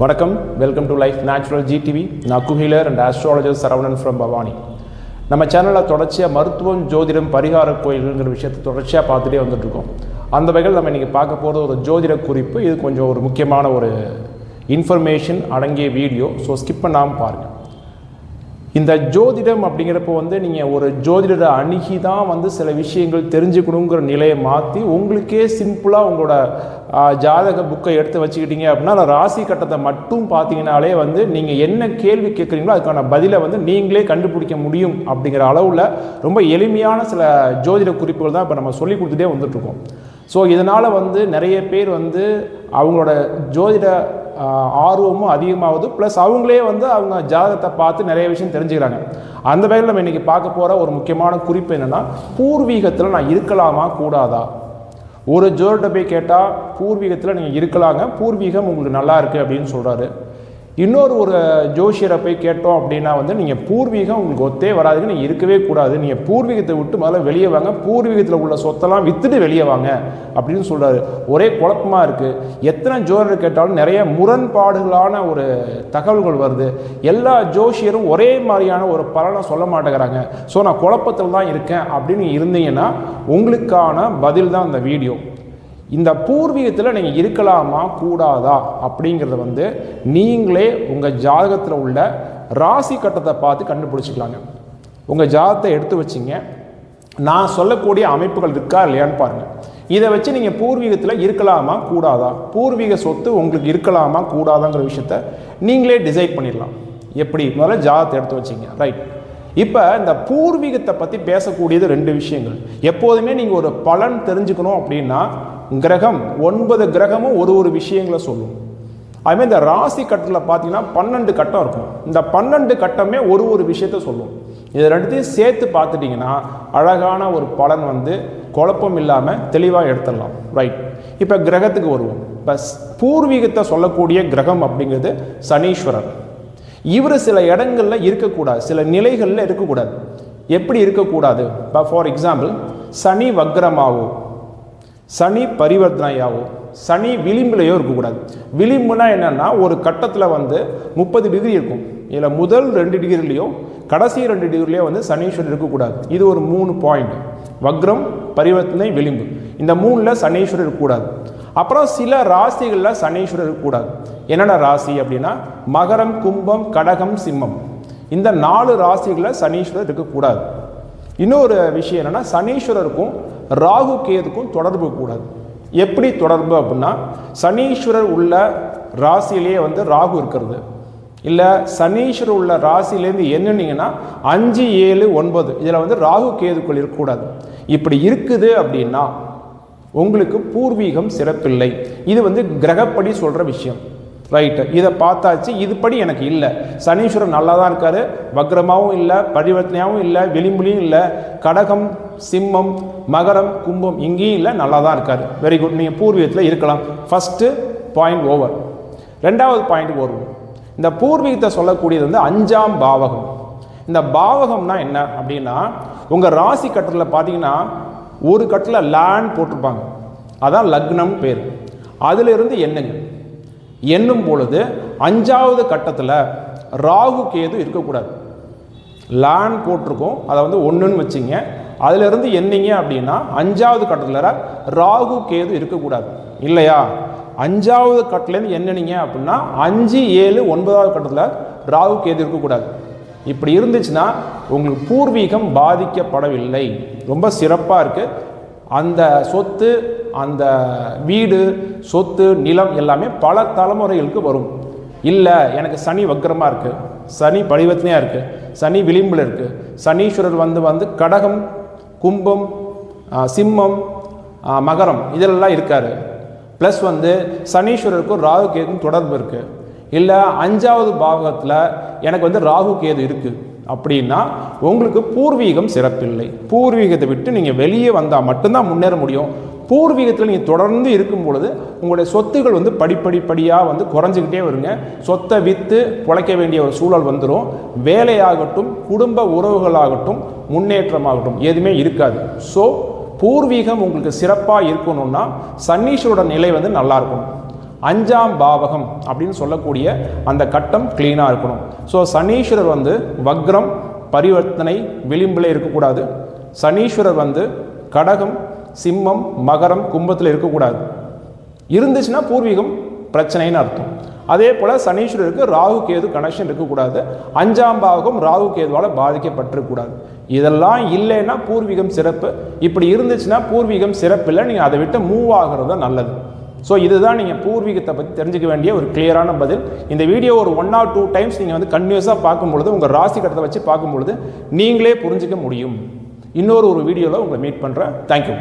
வணக்கம். Welcome to life natural GTV நான் குஹிலர் and astrologer Saravanan from Bhavani. நம்ம சேனலில் தொடர்ச்சியாக மருத்துவம் ஜோதிடம் பரிகார கோயில்ங்கிற விஷயத்தை தொடர்ச்சியாக பார்த்துட்டே வந்துட்டுருக்கோம். அந்த வகையில் நம்ம இன்றைக்கி பார்க்க போகிறது ஒரு ஜோதிட குறிப்பு. இது கொஞ்சம் ஒரு முக்கியமான ஒரு இன்ஃபர்மேஷன் அடங்கிய வீடியோ ஸோ ஸ்கிப் பண்ணாமல் பாருங்கள் இந்த ஜோதிடம் அப்படிங்கிறப்போ வந்து நீங்கள் ஒரு ஜோதிடரை அணுகி தான் வந்து சில விஷயங்கள் தெரிஞ்சுக்கணுங்கிற நிலையை மாற்றி உங்களுக்கே சிம்பிளாக உங்களோட ஜாதக புக்கை எடுத்து வச்சுக்கிட்டீங்க அப்படின்னா அந்த ராசி கட்டத்தை மட்டும் பார்த்தீங்கனாலே வந்து நீங்கள் என்ன கேள்வி கேட்குறீங்களோ அதுக்கான பதிலை வந்து நீங்களே கண்டுபிடிக்க முடியும் அப்படிங்கிற அளவில் ரொம்ப எளிமையான சில ஜோதிட குறிப்புகள் தான் இப்போ நம்ம சொல்லி கொடுத்துட்டே வந்துட்டுருக்கோம். ஸோ இதனால் வந்து நிறைய பேர் வந்து அவங்களோட ஜோதிட ஆர்வமும் அதிகமாகுது ப்ளஸ் அவங்களே வந்து அவங்க ஜாதகத்தை பார்த்து நிறைய விஷயம் தெரிஞ்சுக்கிறாங்க. அந்த வகையில் நம்ம இன்றைக்கி பார்க்க போகிற ஒரு முக்கியமான குறிப்பு என்னென்னா பூர்வீகத்தில் நான் இருக்கலாமா கூடாதா? ஒரு ஜோர்கிட்ட போய் கேட்டால் பூர்வீகத்தில் நீங்கள் இருக்கலாங்க. பூர்வீகம் உங்களுக்கு நல்லா இருக்குது அப்படின்னு சொல்கிறாரு இன்னொரு ஒரு ஜோஷியரை போய் கேட்டோம் அப்படின்னா வந்து நீங்கள் பூர்வீகம் உங்களுக்கு ஒத்தே வராதுங்க நீங்கள் இருக்கவே கூடாது. நீங்கள் பூர்வீகத்தை விட்டு முதல்ல வெளியே வாங்க பூர்வீகத்தில் உள்ள சொத்தெல்லாம் விற்றுட்டு வெளியே வாங்க அப்படின்னு சொல்கிறாரு ஒரே குழப்பமாக இருக்குது எத்தனை ஜோரர் கேட்டாலும் நிறைய முரண்பாடுகளான ஒரு தகவல்கள் வருது. எல்லா ஜோஷியரும் ஒரே மாதிரியான ஒரு பலனை சொல்ல மாட்டேங்கிறாங்க. ஸோ நான் குழப்பத்தில் தான் இருக்கேன் அப்படின்னு இருந்தீங்கன்னா உங்களுக்கான பதில் தான் அந்த வீடியோ. இந்த பூர்வீகத்தில் நீங்கள் இருக்கலாமா கூடாதா அப்படிங்கிறத வந்து நீங்களே உங்கள் ஜாதகத்தில் உள்ள ராசி கட்டத்தை பார்த்து கண்டுபிடிச்சிக்கலாங்க. உங்கள் ஜாதகத்தை எடுத்து வச்சிங்க. நான் சொல்லக்கூடிய அமைப்புகள் இருக்கா இல்லையான்னு பாருங்கள் இதை வச்சு நீங்கள் பூர்வீகத்தில் இருக்கலாமா கூடாதா? பூர்வீக சொத்து உங்களுக்கு இருக்கலாமா கூடாதாங்கிற விஷயத்த நீங்களே டிசைட் பண்ணிடலாம். எப்படி? முதல்ல ஜாதகத்தை எடுத்து வச்சிங்க. ரைட் இப்போ இந்த பூர்வீகத்தை பற்றி பேசக்கூடியது ரெண்டு விஷயங்கள். எப்போதுமே நீங்கள் ஒரு பலன் தெரிஞ்சுக்கணும் அப்படின்னா கிரகம் ஒன்பது கிரகமும் ஒரு ஒரு விஷயங்களை சொல்லும். அதுமாதிரி இந்த ராசி கட்டத்தில் பார்த்தீங்கன்னா பன்னெண்டு கட்டம் இருக்கும். இந்த பன்னெண்டு கட்டமே ஒரு ஒரு விஷயத்த சொல்லும். இது ரெண்டுத்தையும் சேர்த்து பார்த்துட்டிங்கன்னா அழகான ஒரு பலன் வந்து குழப்பம் இல்லாமல் தெளிவாக எடுத்துடலாம். ரைட் இப்போ கிரகத்துக்கு வருவோம். இப்போ பூர்வீகத்தை சொல்லக்கூடிய கிரகம் அப்படிங்கிறது சனீஸ்வரர். இவர் சில இடங்களில் இருக்கக்கூடாது. சில நிலைகளில் இருக்கக்கூடாது. எப்படி இருக்கக்கூடாது? இப்போ ஃபார் எக்ஸாம்பிள் சனி வக்ரமாவோ சனி பரிவர்த்தனையாகும். சனி விளிம்புலையோ இருக்கக்கூடாது. விளிம்புனா என்னென்னா ஒரு கட்டத்தில் வந்து முப்பது டிகிரி இருக்கும். இதில் முதல் ரெண்டு டிகிரிலையும் கடைசி ரெண்டு டிகிரிலையும் வந்து சனீஸ்வரர் இருக்கக்கூடாது. இது ஒரு மூணு பாயிண்ட் வக்ரம் பரிவர்த்தனை விளிம்பு. இந்த மூணில் சனீஸ்வரர் இருக்கக்கூடாது. அப்புறம் சில ராசிகளில் சனீஸ்வரர் இருக்கக்கூடாது. என்னென்ன ராசி அப்படின்னா மகரம் கும்பம் கடகம் சிம்மம். இந்த நாலு ராசிகளில் சனீஸ்வரர் இருக்கக்கூடாது. இன்னொரு விஷயம் என்னென்னா சனீஸ்வரருக்கும் ராகு கேதுக்கும் தொடர்பு கூடாது. எப்படி தொடர்பு அப்படின்னா சனீஸ்வரர் உள்ள ராசியிலேயே வந்து ராகு இருக்கிறது. இல்லை சனீஸ்வரர் உள்ள ராசியிலேருந்து என்னன்னீங்கன்னா அஞ்சு ஏழு ஒன்பது இதில் வந்து ராகு கேதுக்குள் இருக்கக்கூடாது. இப்படி இருக்குது அப்படின்னா உங்களுக்கு பூர்வீகம் சிறப்பில்லை. இது வந்து கிரகப்படி சொல்கிற விஷயம். ரைட்டு இதை பார்த்தாச்சு. இதுபடி எனக்கு இல்லை. சனீஸ்வரன் நல்லா தான் இருக்கார். வக்ரமாகவும் இல்லை பரிவர்த்தனையாகவும் இல்லை விளிம்புலையும் இல்லை. கடகம் சிம்மம் மகரம் கும்பம் இங்கேயும் இல்லை. நல்லா தான் இருக்கார். வெரி குட் நீங்கள் பூர்வீகத்தில் இருக்கலாம். ஃபஸ்ட்டு பாயிண்ட் ஓவர் ரெண்டாவது பாயிண்ட் வருவோம் இந்த பூர்வீகத்தை சொல்லக்கூடியது வந்து அஞ்சாம் பாவகம். இந்த பாவகம்னா என்ன அப்படின்னா உங்கள் ராசி கட்டத்தில் பார்த்தீங்கன்னா ஒரு கட்டில் லேண்ட் போட்டிருப்பாங்க. அதான் லக்னம் பேர். அதிலிருந்து என்னங்க? எண்ணும் பொழுது அஞ்சாவது கட்டத்தில் ராகு கேது இருக்கக்கூடாது. லேண்ட் போட்டிருக்கோம் அதை வந்து ஒன்றுன்னு வச்சுங்க. அதிலிருந்து என்னீங்க அப்படின்னா அஞ்சாவது கட்டத்தில் ராகு கேது இருக்கக்கூடாது. இல்லையா? அஞ்சாவது கட்டிலேருந்து என்னென்னீங்க அப்படின்னா அஞ்சு ஏழு ஒன்பதாவது கட்டத்தில் ராகு கேது இருக்கக்கூடாது. இப்படி இருந்துச்சுன்னா உங்களுக்கு பூர்வீகம் பாதிக்கப்படவில்லை. ரொம்ப சிறப்பாக இருக்குது அந்த சொத்து அந்த வீடு சொத்து நிலம் எல்லாமே பல தலைமுறைகளுக்கு வரும். இல்லை எனக்கு சனி வக்கரமாக இருக்குது சனி பரிவர்த்தனையாக இருக்குது சனி விளிம்பில் இருக்குது சனீஸ்வரர் வந்து வந்து கடகம் கும்பம் சிம்மம் மகரம் இதெல்லாம் இருக்கார். ப்ளஸ் வந்து சனீஸ்வரருக்கும் ராகு கேதுக்கும் தொடர்பு இருக்குது இல்லை அஞ்சாவது பாகத்தில் எனக்கு வந்து ராகு கேது இருக்குது அப்படின்னா உங்களுக்கு பூர்வீகம் சிறப்பில்லை. பூர்வீகத்தை விட்டு நீங்கள் வெளியே வந்தால் மட்டும்தான் முன்னேற முடியும். பூர்வீகத்தில் நீங்கள் தொடர்ந்து இருக்கும் பொழுது உங்களுடைய சொத்துகள் வந்து படிப்படிப்படியாக வந்து குறைஞ்சிக்கிட்டே வருங்க. சொத்தை விற்று பிழைக்க வேண்டிய ஒரு சூழல் வந்துடும் வேலையாகட்டும் குடும்ப உறவுகளாகட்டும் முன்னேற்றமாகட்டும் எதுவுமே இருக்காது. ஸோ பூர்வீகம் உங்களுக்கு சிறப்பாக இருக்கணும்னா சன்னீஸ்வரோட நிலை வந்து நல்லா இருக்கணும். அஞ்சாம் பாவகம் அப்படின்னு சொல்லக்கூடிய அந்த கட்டம் க்ளீனாக இருக்கணும். ஸோ சனீஸ்வரர் வந்து வக்ரம் பரிவர்த்தனை விளிம்பில் இருக்கக்கூடாது. சனீஸ்வரர் வந்து கடகம் சிம்மம் மகரம் கும்பத்தில் இருக்கக்கூடாது. இருந்துச்சுன்னா பூர்வீகம் பிரச்சனைன்னு அர்த்தம். அதே போல் சனீஸ்வரருக்கு ராகு கேது கனெக்ஷன் இருக்கக்கூடாது. அஞ்சாம் பாவகம் ராகு கேதுவால் பாதிக்கப்பட்டிருக்கக்கூடாது. இதெல்லாம் இல்லைன்னா பூர்வீகம் சிறப்பு. இப்படி இருந்துச்சுன்னா பூர்வீகம் சிறப்பில்லை. நீங்கள் அதை விட்டு மூவ் ஆகிறது தான் நல்லது. ஸோ இதுதான் நீங்கள் பூர்வீகத்தை பற்றி தெரிஞ்சுக்க வேண்டிய ஒரு கிளியரான பதில். இந்த வீடியோ ஒரு ஒன் ஆர் டூ டைம்ஸ் நீங்கள் வந்து கன்யூஸாக பார்க்கும் பொழுது உங்கள் ராசி கட்டத்தை வச்சு பார்க்கும் பொழுது நீங்களே புரிஞ்சிக்க முடியும். இன்னொரு ஒரு வீடியோவில் உங்களை மீட் பண்ணுறேன் தேங்க்யூ